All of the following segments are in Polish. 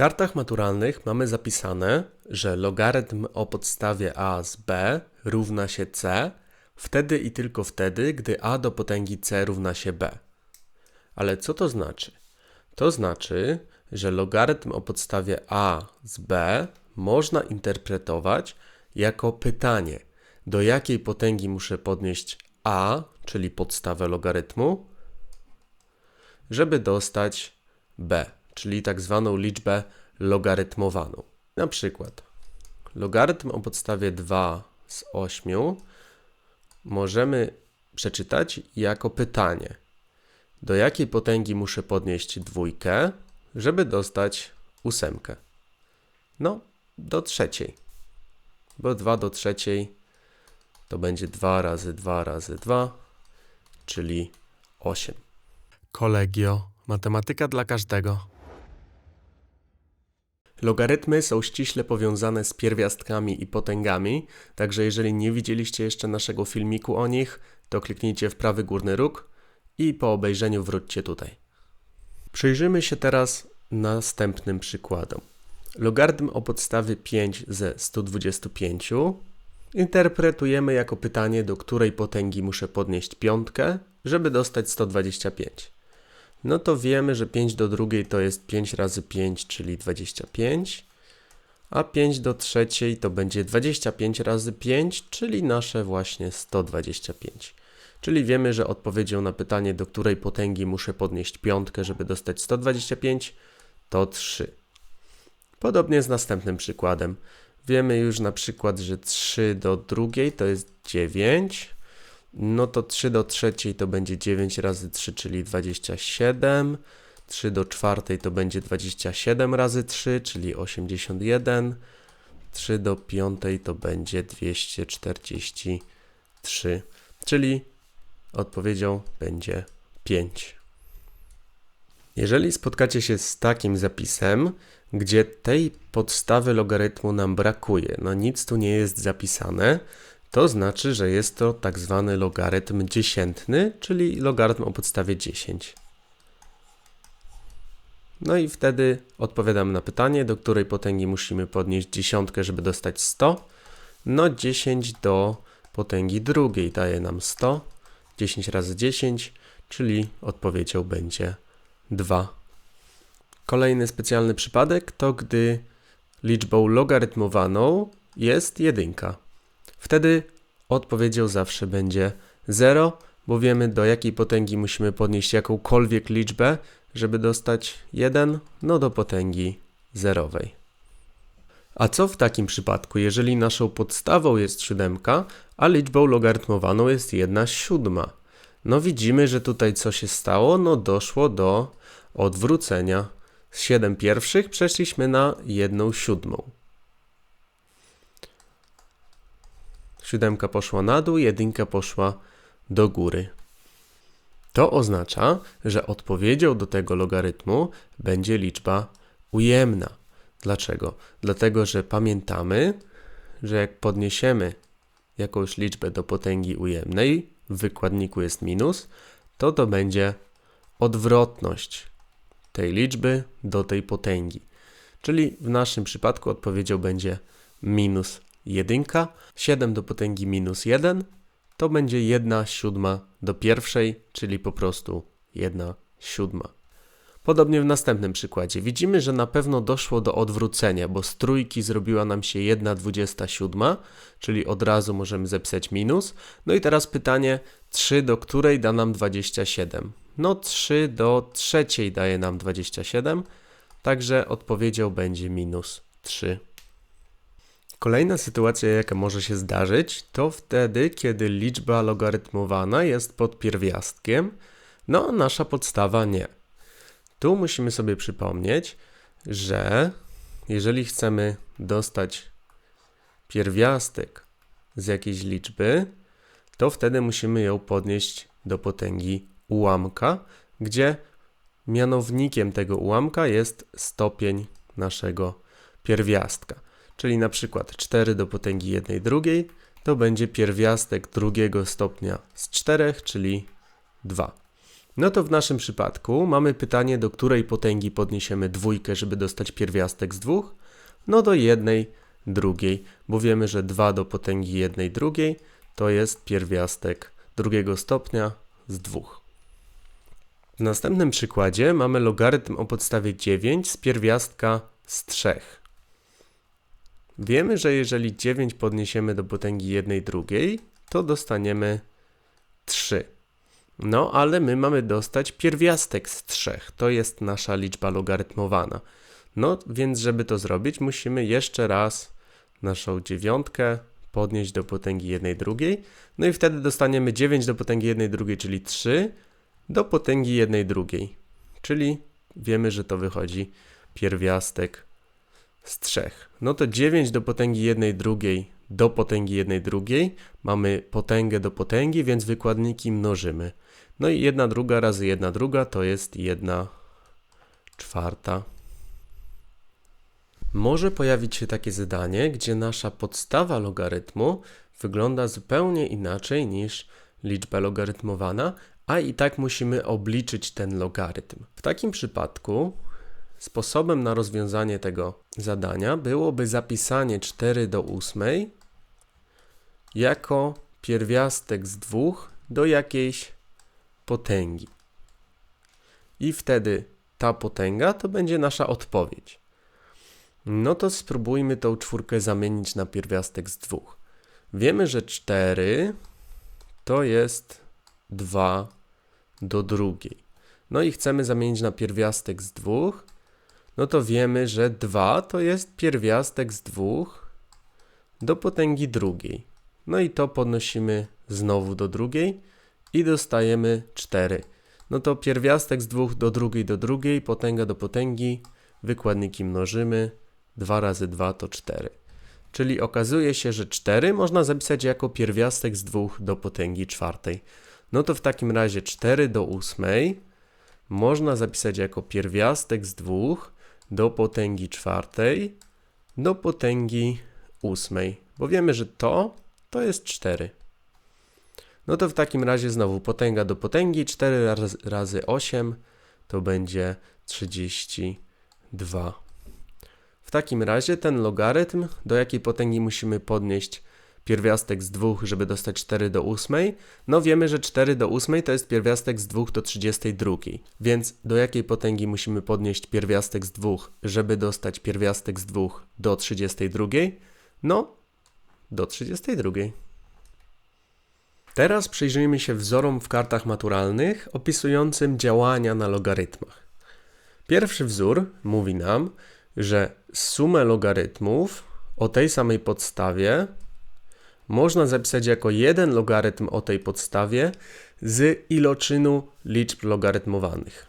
kartach maturalnych mamy zapisane, że logarytm o podstawie a z b równa się c wtedy i tylko wtedy, gdy a do potęgi c równa się b. Ale co to znaczy? To znaczy, że logarytm o podstawie a z b można interpretować jako pytanie, do jakiej potęgi muszę podnieść a, czyli podstawę logarytmu, żeby dostać b, czyli tak zwaną liczbę logarytmowaną. Na przykład logarytm o podstawie 2 z 8 możemy przeczytać jako pytanie, do jakiej potęgi muszę podnieść dwójkę, żeby dostać ósemkę. No, do trzeciej, bo 2 do trzeciej to będzie 2 razy 2 razy 2, czyli 8. Kolegio, matematyka dla każdego. Logarytmy są ściśle powiązane z pierwiastkami i potęgami, także jeżeli nie widzieliście jeszcze naszego filmiku o nich, to kliknijcie w prawy górny róg i po obejrzeniu wróćcie tutaj. Przyjrzymy się teraz następnym przykładom. Logarytm o podstawie 5 ze 125 interpretujemy jako pytanie, do której potęgi muszę podnieść piątkę, żeby dostać 125. No to wiemy, że 5 do drugiej to jest 5 razy 5, czyli 25, a 5 do trzeciej to będzie 25 razy 5, czyli nasze właśnie 125. Czyli wiemy, że odpowiedzią na pytanie, do której potęgi muszę podnieść piątkę, żeby dostać 125, to 3. Podobnie z następnym przykładem. Wiemy już na przykład, że 3 do drugiej to jest 9, no to 3 do trzeciej to będzie 9 razy 3, czyli 27. 3 do czwartej to będzie 27 razy 3, czyli 81. 3 do piątej to będzie 243, czyli odpowiedzią będzie 5. Jeżeli spotkacie się z takim zapisem, gdzie tej podstawy logarytmu nam brakuje, no nic tu nie jest zapisane, to znaczy, że jest to tak zwany logarytm dziesiętny, czyli logarytm o podstawie 10. No i wtedy odpowiadam na pytanie, do której potęgi musimy podnieść dziesiątkę, żeby dostać 100. No 10 do potęgi drugiej daje nam 100. 10 razy 10, czyli odpowiedzią będzie 2. Kolejny specjalny przypadek to gdy liczbą logarytmowaną jest jedynka. Wtedy odpowiedzią zawsze będzie 0, bo wiemy do jakiej potęgi musimy podnieść jakąkolwiek liczbę, żeby dostać 1, no do potęgi zerowej. A co w takim przypadku, jeżeli naszą podstawą jest siódemka, a liczbą logarytmowaną jest 1 siódma? No widzimy, że tutaj co się stało? No doszło do odwrócenia. Z 7 pierwszych przeszliśmy na 1 siódmą. Siódemka poszła na dół, jedynka poszła do góry. To oznacza, że odpowiedzią do tego logarytmu będzie liczba ujemna. Dlaczego? Dlatego, że pamiętamy, że jak podniesiemy jakąś liczbę do potęgi ujemnej, w wykładniku jest minus, to to będzie odwrotność tej liczby do tej potęgi. Czyli w naszym przypadku odpowiedzią będzie minus 1, 7 do potęgi minus 1, to będzie 1 siódma do pierwszej, czyli po prostu 1 siódma. Podobnie w następnym przykładzie. Widzimy, że na pewno doszło do odwrócenia, bo z trójki zrobiła nam się 1 27, czyli od razu możemy zapisać minus. No i teraz pytanie, 3 do której da nam 27? No 3 do trzeciej daje nam 27, także odpowiedzią będzie minus 3. Kolejna sytuacja, jaka może się zdarzyć, to wtedy, kiedy liczba logarytmowana jest pod pierwiastkiem, no a nasza podstawa nie. Tu musimy sobie przypomnieć, że jeżeli chcemy dostać pierwiastek z jakiejś liczby, to wtedy musimy ją podnieść do potęgi ułamka, gdzie mianownikiem tego ułamka jest stopień naszego pierwiastka czyli na przykład 4 do potęgi 1 drugiej, to będzie pierwiastek drugiego stopnia z 4, czyli 2. No to w naszym przypadku mamy pytanie, do której potęgi podniesiemy dwójkę, żeby dostać pierwiastek z dwóch? No do jednej drugiej, bo wiemy, że 2 do potęgi jednej drugiej to jest pierwiastek drugiego stopnia z dwóch. W następnym przykładzie mamy logarytm o podstawie 9 z pierwiastka z 3. Wiemy, że jeżeli 9 podniesiemy do potęgi jednej drugiej, to dostaniemy 3. No, ale my mamy dostać pierwiastek z 3. To jest nasza liczba logarytmowana. No, więc żeby to zrobić, musimy jeszcze raz naszą dziewiątkę podnieść do potęgi jednej drugiej. No i wtedy dostaniemy 9 do potęgi jednej drugiej, czyli 3 do potęgi jednej drugiej. Czyli wiemy, że to wychodzi pierwiastek z 3. No to 9 do potęgi jednej drugiej do potęgi jednej drugiej. Mamy potęgę do potęgi, więc wykładniki mnożymy. No i jedna druga razy jedna druga to jest jedna czwarta. Może pojawić się takie zadanie, gdzie nasza podstawa logarytmu wygląda zupełnie inaczej niż liczba logarytmowana, a i tak musimy obliczyć ten logarytm. W takim przypadku sposobem na rozwiązanie tego zadania byłoby zapisanie 4 do 8 jako pierwiastek z 2 do jakiejś potęgi. I wtedy ta potęga to będzie nasza odpowiedź. No to spróbujmy tą czwórkę zamienić na pierwiastek z dwóch. Wiemy, że 4 to jest 2 do drugiej. No i chcemy zamienić na pierwiastek z dwóch. No to wiemy, że 2 to jest pierwiastek z dwóch do potęgi drugiej. No i to podnosimy znowu do drugiej i dostajemy 4. No to pierwiastek z dwóch do drugiej do drugiej, potęga do potęgi, wykładniki mnożymy, 2 razy 2 to 4. Czyli okazuje się, że 4 można zapisać jako pierwiastek z 2 do potęgi czwartej. No to w takim razie 4 do 8 można zapisać jako pierwiastek z 2 do potęgi czwartej do potęgi ósmej, bo wiemy, że to to jest 4. No to w takim razie znowu potęga do potęgi 4 razy, razy 8 to będzie 32. W takim razie ten logarytm, do jakiej potęgi musimy podnieść pierwiastek z 2, żeby dostać 4 do 8, no wiemy, że 4 do 8 to jest pierwiastek z 2 do 32. Więc do jakiej potęgi musimy podnieść pierwiastek z 2, żeby dostać pierwiastek z 2 do 32? No, do 32. Teraz przyjrzyjmy się wzorom w kartach maturalnych opisującym działania na logarytmach. Pierwszy wzór mówi nam, że sumę logarytmów o tej samej podstawie można zapisać jako jeden logarytm o tej podstawie z iloczynu liczb logarytmowanych.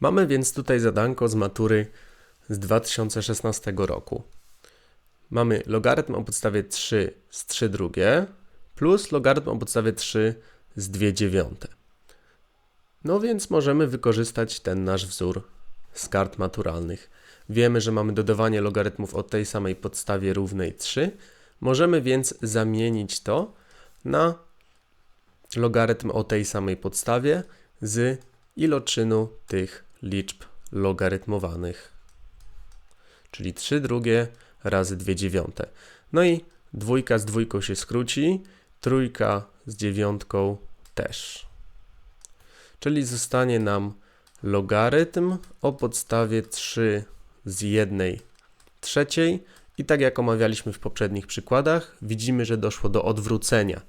Mamy więc tutaj zadanko z matury z 2016 roku. Mamy logarytm o podstawie 3 z 3 drugie plus logarytm o podstawie 3 z 2 dziewiąte. No więc możemy wykorzystać ten nasz wzór z kart maturalnych. Wiemy, że mamy dodawanie logarytmów o tej samej podstawie równej 3. Możemy więc zamienić to na logarytm o tej samej podstawie z iloczynu tych liczb logarytmowanych. Czyli 3 drugie razy 2 dziewiąte. No i dwójka z dwójką się skróci, trójka z dziewiątką też. Czyli zostanie nam logarytm o podstawie 3 z jednej trzeciej i tak jak omawialiśmy w poprzednich przykładach, widzimy, że doszło do odwrócenia.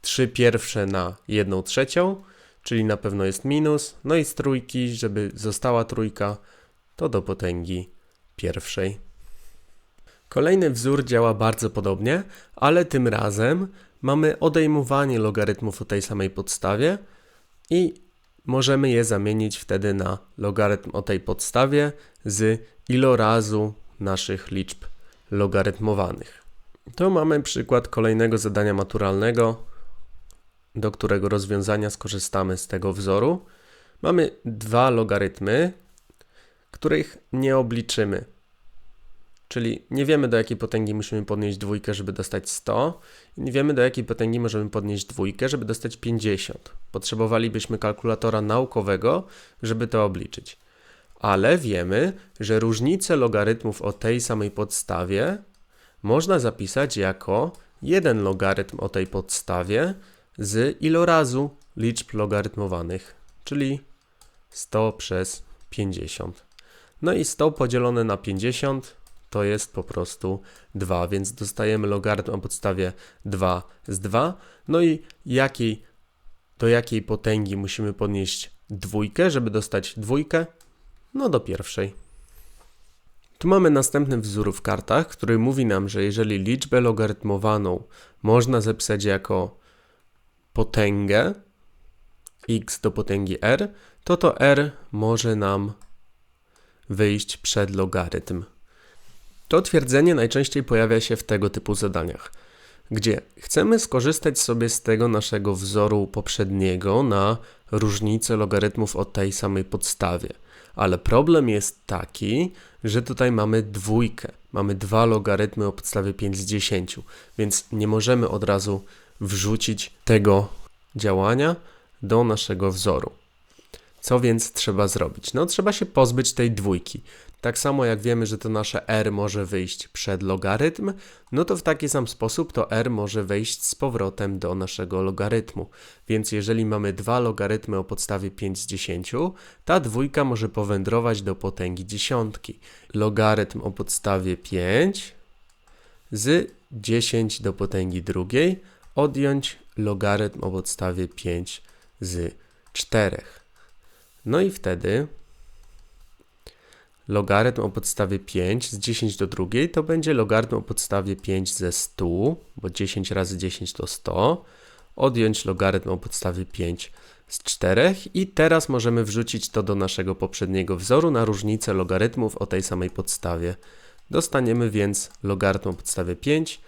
3 pierwsze na 1 trzecią, czyli na pewno jest minus, no i z trójki, żeby została trójka, to do potęgi pierwszej. Kolejny wzór działa bardzo podobnie, ale tym razem mamy odejmowanie logarytmów o tej samej podstawie i możemy je zamienić wtedy na logarytm o tej podstawie z ilorazu naszych liczb logarytmowanych. To mamy przykład kolejnego zadania maturalnego, do którego rozwiązania skorzystamy z tego wzoru. Mamy dwa logarytmy, których nie obliczymy. Czyli nie wiemy do jakiej potęgi musimy podnieść dwójkę, żeby dostać 100. I nie wiemy do jakiej potęgi możemy podnieść dwójkę, żeby dostać 50. Potrzebowalibyśmy kalkulatora naukowego, żeby to obliczyć. Ale wiemy, że różnice logarytmów o tej samej podstawie można zapisać jako jeden logarytm o tej podstawie z ilorazu liczb logarytmowanych, czyli 100 przez 50. No i 100 podzielone na 50 to jest po prostu 2, więc dostajemy logarytm o podstawie 2 z 2. No i jakiej, do jakiej potęgi musimy podnieść dwójkę, żeby dostać dwójkę? No do pierwszej. Tu mamy następny wzór w kartach, który mówi nam, że jeżeli liczbę logarytmowaną można zapisać jako potęgę x do potęgi r, to to r może nam wyjść przed logarytm. To twierdzenie najczęściej pojawia się w tego typu zadaniach, gdzie chcemy skorzystać sobie z tego naszego wzoru poprzedniego na różnicę logarytmów o tej samej podstawie. Ale problem jest taki, że tutaj mamy dwójkę. Mamy dwa logarytmy o podstawie 5 z 10, więc nie możemy od razu wrzucić tego działania do naszego wzoru. Co więc trzeba zrobić? No, trzeba się pozbyć tej dwójki. Tak samo jak wiemy, że to nasze r może wyjść przed logarytm, no to w taki sam sposób to r może wejść z powrotem do naszego logarytmu. Więc jeżeli mamy dwa logarytmy o podstawie 5 z 10, ta dwójka może powędrować do potęgi dziesiątki. Logarytm o podstawie 5 z 10 do potęgi drugiej odjąć logarytm o podstawie 5 z 4. No i wtedy logarytm o podstawie 5 z 10 do drugiej to będzie logarytm o podstawie 5 ze 100, bo 10 razy 10 to 100, odjąć logarytm o podstawie 5 z 4 i teraz możemy wrzucić to do naszego poprzedniego wzoru na różnicę logarytmów o tej samej podstawie. Dostaniemy więc logarytm o podstawie 5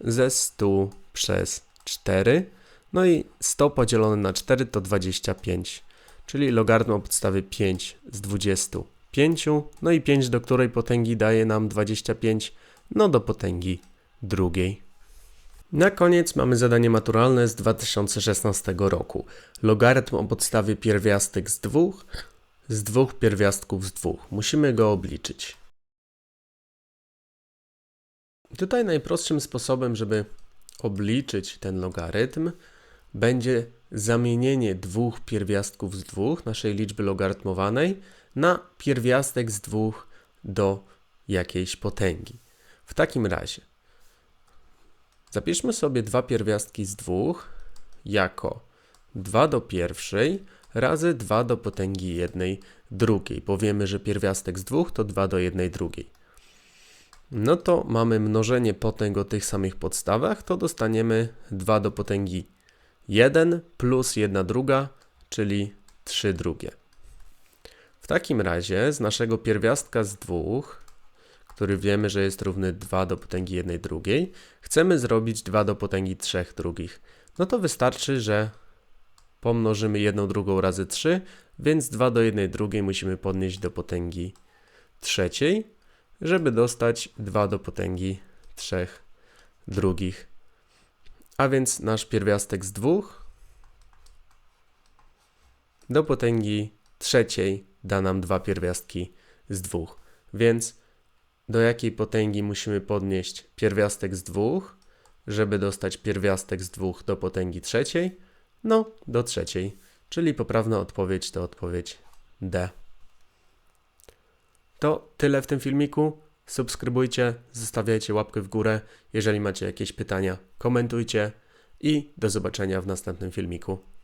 ze 100 przez 4, no i 100 podzielone na 4 to 25, czyli logarytm o podstawie 5 z 20 5, no i 5 do której potęgi daje nam 25, no do potęgi drugiej. Na koniec mamy zadanie maturalne z 2016 roku. Logarytm o podstawie pierwiastek z dwóch, z dwóch pierwiastków z dwóch. Musimy go obliczyć. Tutaj najprostszym sposobem, żeby obliczyć ten logarytm, będzie zamienienie dwóch pierwiastków z dwóch, naszej liczby logarytmowanej, na pierwiastek z dwóch do jakiejś potęgi. W takim razie zapiszmy sobie dwa pierwiastki z dwóch jako 2 do pierwszej razy 2 do potęgi jednej drugiej. Powiemy, że pierwiastek z dwóch to 2 do jednej drugiej. No to mamy mnożenie potęg o tych samych podstawach, to dostaniemy 2 do potęgi 1 plus 1 druga, czyli 3 drugie. W takim razie z naszego pierwiastka z dwóch, który wiemy, że jest równy 2 do potęgi 1 drugiej, chcemy zrobić 2 do potęgi 3 drugich. No to wystarczy, że pomnożymy 1 drugą razy 3, więc 2 do 1 drugiej musimy podnieść do potęgi trzeciej, żeby dostać 2 do potęgi 3 drugich. A więc nasz pierwiastek z dwóch do potęgi trzeciej da nam dwa pierwiastki z dwóch. Więc do jakiej potęgi musimy podnieść pierwiastek z dwóch, żeby dostać pierwiastek z dwóch do potęgi trzeciej? No, do trzeciej, czyli poprawna odpowiedź to odpowiedź D. To tyle w tym filmiku. Subskrybujcie, zostawiajcie łapkę w górę. Jeżeli macie jakieś pytania, komentujcie i do zobaczenia w następnym filmiku.